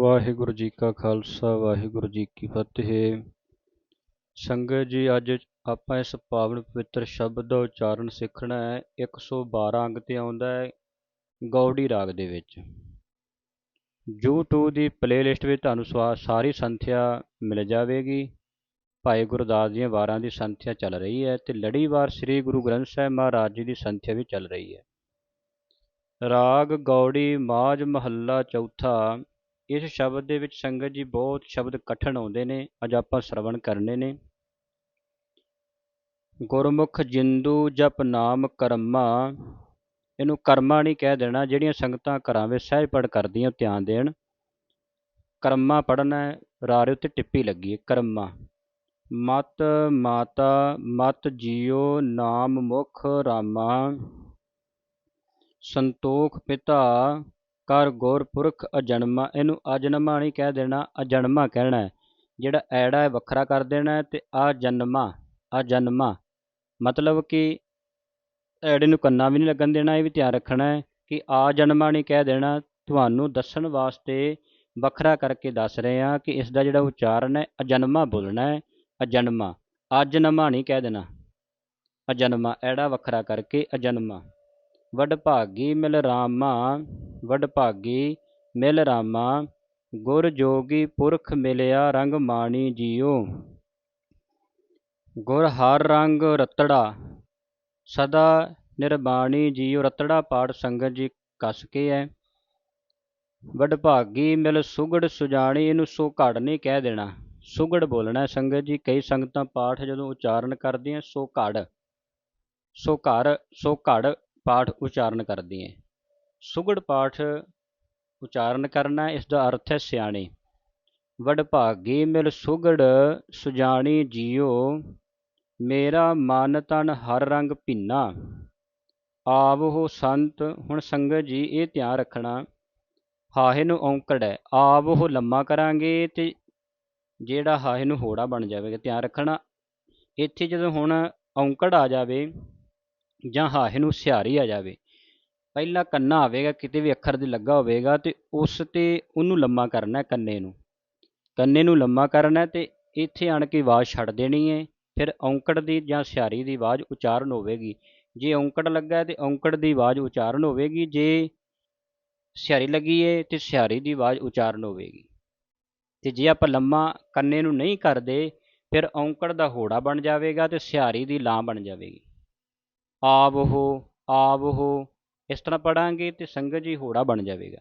ਵਾਹਿਗੁਰੂ ਜੀ ਕਾ ਖਾਲਸਾ, ਵਾਹਿਗੁਰੂ ਜੀ ਕੀ ਫਤਿਹ। ਸੰਗਤ ਜੀ, ਅੱਜ ਆਪਾਂ ਇਸ ਪਾਵਨ ਪਵਿੱਤਰ ਸ਼ਬਦ ਦਾ ਉਚਾਰਨ ਸਿੱਖਣਾ ਹੈ। 112 ਅੰਗ ਤੇ ਆਉਂਦਾ ਹੈ ਗੌੜੀ ਰਾਗ ਦੇ ਵਿੱਚ। YouTube ਦੀ ਪਲੇਲਿਸਟ ਵਿੱਚ ਤੁਹਾਨੂੰ ਸਵਾ, ਸਾਰੀ ਸੰਥਿਆ ਮਿਲ ਜਾਵੇਗੀ। ਭਾਈ ਗੁਰਦਾਸ ਦੀਆਂ ਵਾਰਾਂ ਦੀ ਸੰਥਿਆ ਚੱਲ ਰਹੀ ਹੈ ਤੇ ਲੜੀਵਾਰ ਸ੍ਰੀ ਗੁਰੂ ਗ੍ਰੰਥ ਸਾਹਿਬ ਮਹਾਰਾਜ ਜੀ ਦੀ ਸੰਥਿਆ ਵੀ ਚੱਲ ਰਹੀ ਹੈ। ਰਾਗ, ਗੌੜੀ, ਮਾਝ ਮਹੱਲਾ ਚੌਥਾ ਇਸ ਸ਼ਬਦ ਦੇ ਵਿੱਚ ਸੰਗਤ ਜੀ ਬਹੁਤ ਸ਼ਬਦ ਕਠਨ ਆਉਂਦੇ ਨੇ, ਅੱਜ ਆਪਾਂ ਸ਼ਰਵਣ ਕਰਨੇ ਨੇ। ਗੁਰਮੁਖ ਜਿੰਦੂ ਜਪ ਨਾਮ ਕਰਮਾ, ਇਹਨੂੰ ਕਰਮਾ ਨਹੀਂ ਕਹਿ ਦੇਣਾ, ਜਿਹੜੀਆਂ ਸੰਗਤਾਂ ਘਰਾਂ ਵਿੱਚ ਸਹਿਜ ਪੜ ਕਰਦੀਆਂ, ਧਿਆਨ ਦੇਣ। ਕਰਮਾ ਪੜਨਾ ਰਾਰੇ ਉੱਤੇ ਟਿੱਪੀ ਲੱਗੀ ਹੈ, ਕਰਮਾ। ਮਤ ਮਾਤਾ, ਮਤ ਜੀਓ, ਨਾਮ ਮੁਖ ਰਾਮਾ। ਸੰਤੋਖ ਪਿਤਾ ਕਰ ਗੌਰ ਪੁਰਖ ਅਜਨਮਾ, ਇਹਨੂੰ ਅਜਨਮਾ ਨਹੀਂ ਕਹਿ ਦੇਣਾ, ਅਜਨਮਾ ਕਹਿਣਾ ਹੈ। ਜਿਹੜਾ ਐੜਾ ਹੈ, ਵੱਖਰਾ ਕਰ ਦੇਣਾ ਹੈ ਤੇ ਅਜਨਮਾ ਅਜਨਮਾ। ਮਤਲਬ ਕਿ ਐੜੇ ਨੂੰ ਕੰਨਾ ਵੀ ਨਹੀਂ ਲੱਗਣ ਦੇਣਾ, ਇਹ ਵੀ ਧਿਆਨ ਰੱਖਣਾ ਹੈ ਕਿ ਆ ਜਨਮਾ ਨਹੀਂ ਕਹਿ ਦੇਣਾ। ਤੁਹਾਨੂੰ ਦੱਸਣ ਵਾਸਤੇ ਵੱਖਰਾ ਕਰਕੇ ਦੱਸ ਰਹੇ ਹਾਂ ਕਿ ਇਸ ਦਾ ਜਿਹੜਾ ਉਚਾਰਨ ਹੈ, ਅਜਨਮਾ ਬੋਲਣਾ ਹੈ, ਅਜਨਮਾ। ਅਜਨਮਾ ਨਹੀਂ ਕਹਿ ਦੇਣਾ। ਅਜਨਮਾ, ਐੜਾ ਵੱਖਰਾ ਕਰਕੇ ਅਜਨਮਾ। ਵਡਭਾਗੀ ਮਿਲ ਰਾਮਾ, ਵਡਭਾਗੀ ਮਿਲ ਰਾਮਾ, ਗੁਰ ਜੋਗੀ ਪੁਰਖ ਮਿਲਿਆ ਰੰਗ ਮਾਣੀ ਜੀਓ ਗੁਰ ਹਰ ਰੰਗ ਰਤੜਾ, ਸਦਾ ਨਿਰਬਾਣੀ ਜੀਓ ਰਤੜਾ ਪਾਠ ਸੰਗਤ ਜੀ ਕੱਸ ਕੇ ਹੈ ਵਡਭਾਗੀ ਮਿਲ ਸੁਗੜ ਸੁਜਾਣੀ, ਇਹਨੂੰ ਸੋ ਘੜ ਨਹੀਂ ਕਹਿ ਦੇਣਾ। ਸੁਗੜ ਬੋਲਣਾ ਸੰਗਤ ਜੀ, ਕਈ ਸੰਗਤਾਂ ਪਾਠ ਜਦੋਂ ਉਚਾਰਨ ਕਰਦੀਆਂ, ਸੋ ਘੜ, ਸੋ ਘਰ, ਸੋ ਘੜ ਪਾਠ ਉਚਾਰਨ ਕਰਦੀਆਂ ਸੁਗੜ ਪਾਠ ਉਚਾਰਨ ਕਰਨਾ, ਇਸ ਦਾ ਅਰਥ ਹੈ ਸਿਆਣੇ। ਵਡਭਾਗੀ ਮਿਲ ਸੁਗੜ ਸੁਜਾਣੀ ਜੀਓ, ਮੇਰਾ ਮਨ ਤਨ ਹਰ ਰੰਗ ਭਿੰਨਾ। ਆਵ ਹੋ ਸੰਤ, ਹੁਣ ਸੰਗਤ ਜੀ ਇਹ ਧਿਆਨ ਰੱਖਣਾ। ਹਾਹੇ ਨੂੰ ਔਂਕੜ ਹੈ, ਆਵੋ ਲੰਮਾ ਕਰਾਂਗੇ ਤੇ ਜਿਹੜਾ ਹਾਹੇ ਨੂੰ ਹੋੜਾ ਬਣ ਜਾਵੇਗਾ। ਧਿਆਨ ਰੱਖਣਾ, ਇੱਥੇ ਜਦੋਂ ਹੁਣ ਔਂਕੜ ਆ ਜਾਵੇ ਜਾਂ ਹਾਹੇ ਨੂੰ ਸਿਹਾਰੀ ਆ ਜਾਵੇ। ਪਹਿਲਾ ਕੰਨਾ ਆਵੇਗਾ, ਕਿਤੇ ਵੀ ਅੱਖਰ ਦੇ ਲੱਗਾ ਹੋਵੇਗਾ ਤੇ ਉਸ ਤੇ ਉਹਨੂੰ ਲੰਮਾ ਕਰਨਾ ਕੰਨੇ ਨੂੰ। ਕੰਨੇ ਨੂੰ ਲੰਮਾ ਕਰਨਾ ਤੇ ਇੱਥੇ ਆਣ ਕੇ ਆਵਾਜ਼ ਛੱਡ ਦੇਣੀ ਹੈ, ਫਿਰ ਔਂਕੜ ਦੀ ਜਾਂ ਸਿਹਾਰੀ ਦੀ ਆਵਾਜ਼ ਉਚਾਰਨ ਹੋਵੇਗੀ। ਜੇ ਔਂਕੜ ਲੱਗਾ ਤੇ ਔਂਕੜ ਦੀ ਆਵਾਜ਼ ਉਚਾਰਨ ਹੋਵੇਗੀ, ਜੇ ਸਿਹਾਰੀ ਲੱਗੀ ਹੈ ਤੇ ਸਿਹਾਰੀ ਦੀ ਆਵਾਜ਼ ਉਚਾਰਨ ਹੋਵੇਗੀ। ਤੇ ਜੇ ਆਪਾਂ ਲੰਮਾ ਕੰਨੇ ਨੂੰ ਨਹੀਂ ਕਰਦੇ, ਫਿਰ ਔਂਕੜ ਦਾ ਹੋੜਾ ਬਣ ਜਾਵੇਗਾ ਤੇ ਸਿਹਾਰੀ ਦੀ ਲਾਂ ਬਣ ਜਾਵੇਗੀ। ਆਵੋ ਹੋ ਇਸ ਤਰ੍ਹਾਂ ਪੜਾਂਗੇ ਤੇ ਸੰਗਤ ਜੀ ਹੋੜਾ ਬਣ ਜਾਵੇਗਾ।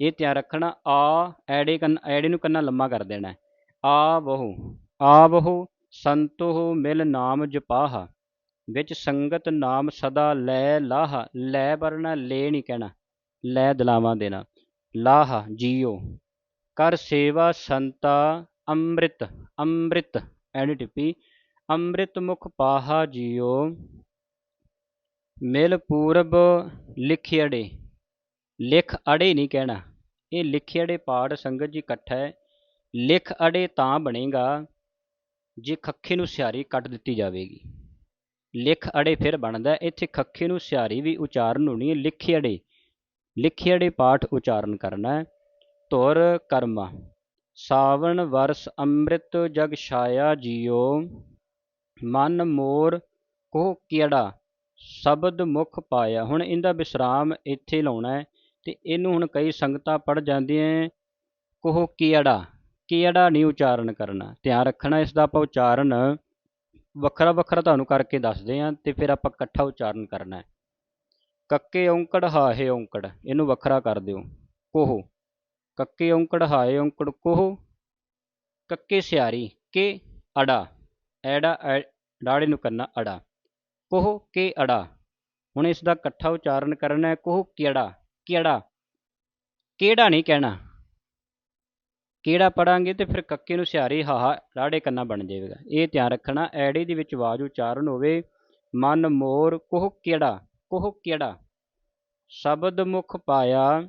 ਇਹ ਧਿਆਨ ਰੱਖਣਾ, ਆ, ਐੜੇ ਕੰਨ, ਐੜੇ ਨੂੰ ਕੰਨਾ ਲੰਮਾ ਕਰ ਦੇਣਾ ਆ ਬਹੁ ਆ ਬਹੁ ਸੰਤੋ ਮਿਲ ਨਾਮ ਜਪਾਹ। ਵਿੱਚ ਸੰਗਤ ਨਾਮ ਸਦਾ ਲੈ ਲਾਹ। ਲੈ ਵਰਨਾ ਲੈ ਨਹੀਂ ਕਹਿਣਾ। ਲੈ ਦਲਾਵਾਂ ਦੇਣਾ। ਲਾਹ, ਜੀਓ। ਕਰ ਸੇਵਾ ਸੰਤਾ ਅੰਮ੍ਰਿਤ ਅੰਮ੍ਰਿਤ ਐਣੀ ਟਿੱਪੀ। ਅੰਮ੍ਰਿਤ ਮੁਖ ਪਾਹਾ ਜੀਓ, ਮਿਲ ਪੂਰਬ ਲਿਖਿਆੜੇ ਲਿਖ ਅੜੇ ਨਹੀਂ ਕਹਿਣਾ। ਇਹ ਲਿਖਿਆੜੇ ਪਾਠ ਸੰਗਤ ਜੀ ਇਕੱਠਾ ਹੈ। ਲਿਖ ਅੜੇ ਤਾਂ ਬਣੇਗਾ ਜੇ ਖੱਖੇ ਨੂੰ ਸਿਆਰੀ ਕੱਟ ਦਿੱਤੀ ਜਾਵੇਗੀ। ਲਿਖ ਅੜੇ ਫਿਰ ਬਣਦਾ, ਇੱਥੇ ਖੱਖੇ ਨੂੰ ਸਿਆਰੀ ਵੀ ਉਚਾਰਨ ਹੋਣੀ ਹੈ। ਲਿਖਿਆੜੇ ਲਿਖਿਆੜੇ ਪਾਠ ਉਚਾਰਨ ਕਰਨਾ ਹੈ। ਧੁਰ ਕਰਮਾ। ਸਾਵਣ ਵਰਸ ਅੰਮ੍ਰਿਤ ਜਗ ਛਾਇਆ ਜੀਓ। ਮਨ ਮੋਰ ਕੋ ਕਿਹੜਾ? ਸ਼ਬਦ ਮੁਖ ਪਾਇਆ। ਹੁਣ ਇਹਦਾ ਵਿਸਰਾਮ ਇੱਥੇ ਲਾਉਣਾ ਹੈ ਤੇ ਇਹਨੂੰ ਹੁਣ ਕਈ ਸੰਗਤਾਂ ਪੜ ਜਾਂਦੀਆਂ ਕੋਹ ਕੀੜਾ ਕੀੜਾ ਨਹੀਂ ਉਚਾਰਨ ਕਰਨਾ? ਧਿਆਨ ਰੱਖਣਾ ਇਸ ਦਾ ਆਪਾਂ ਉਚਾਰਨ ਵੱਖਰਾ ਵੱਖਰਾ ਤੁਹਾਨੂੰ ਕਰਕੇ ਦੱਸਦੇ ਹਾਂ ਤੇ ਫਿਰ ਆਪਾਂ ਇਕੱਠਾ ਉਚਾਰਨ ਕਰਨਾ ਹੈ। ਕੱਕੇ ਔਂਕੜ ਹਾਹੇ ਔਂਕੜ, ਇਹਨੂੰ ਵੱਖਰਾ ਕਰ ਦਿਓ। ਕੋਹ। ਕੱਕੇ ਔਂਕੜ ਹਾਏ ਔਂਕੜ, ਕੋਹ। ਕੱਕੇ ਸਿਆਰੀ, ਕੇ ਅੜਾ। ਐੜਾ ਲਾੜੇ ਨੂੰ ਕਰਨਾ ਅੜਾ। ਕੋਹ ਕੇ ਅੜਾ? ਹੁਣ ਇਸ ਦਾ ਇਕੱਠਾ ਉਚਾਰਨ ਕਰਨਾ ਹੈ। ਕੋਹ ਕਿਹੜਾ? ਕਿਹੜਾ? ਕਿਹੜਾ ਨਹੀਂ ਕਹਿਣਾ। ਕਿਹੜਾ ਪੜਾਂਗੇ ਤੇ ਫਿਰ ਕੱਕੇ ਨੂੰ ਸਿਹਾਰੀ ਹਾਹਾ ਰਾੜੇ ਕੰਨਾ ਬਣ ਜਾਵੇਗਾ। ਇਹ ਧਿਆਨ ਰੱਖਣਾ, ਐੜੀ ਦੇ ਵਿੱਚ ਆਵਾਜ਼ ਉਚਾਰਨ ਹੋਵੇ। ਮਨ ਮੋਰ, ਕੋਹ ਕਿਹੜਾ? ਕੋਹ ਕਿਹੜਾ? ਸ਼ਬਦ ਮੁਖ ਪਾਇਆ।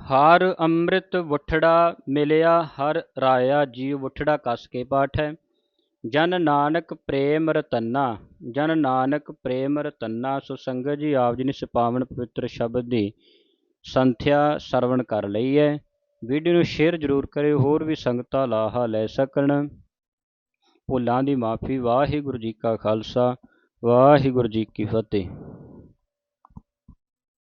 ਹਰ ਅੰਮ੍ਰਿਤ ਵਠੜਾ ਮਿਲਿਆ, ਹਰ ਰਾਇਆ ਜੀਵ ਵਠੜਾ ਕਸ ਕੇ ਪਾਠ ਹੈ। ਜਨ ਨਾਨਕ ਪ੍ਰੇਮ ਰਤਨਾ, ਜਨ ਨਾਨਕ ਪ੍ਰੇਮ ਰਤਨਾ, ਸੋ ਸੰਗਤ ਜੀ ਆਪ ਜੀ ਨੇ ਇਸ ਪਵਿੱਤਰ ਸ਼ਬਦ ਦੀ ਸੰਥਿਆ ਸਰਵਣ ਕਰ ਲਈ ਹੈ। ਵੀਡੀਓ ਨੂੰ ਸ਼ੇਅਰ ਜ਼ਰੂਰ ਕਰਿਓ, ਹੋਰ ਵੀ ਸੰਗਤਾਂ ਲਾਹਾ ਲੈ ਸਕਣ। ਭੁੱਲਾਂ ਦੀ ਮਾਫੀ, ਵਾਹਿਗੁਰੂ ਜੀ ਕਾ ਖਾਲਸਾ, ਵਾਹਿਗੁਰੂ ਜੀ ਕੀ ਫਤਿਹ।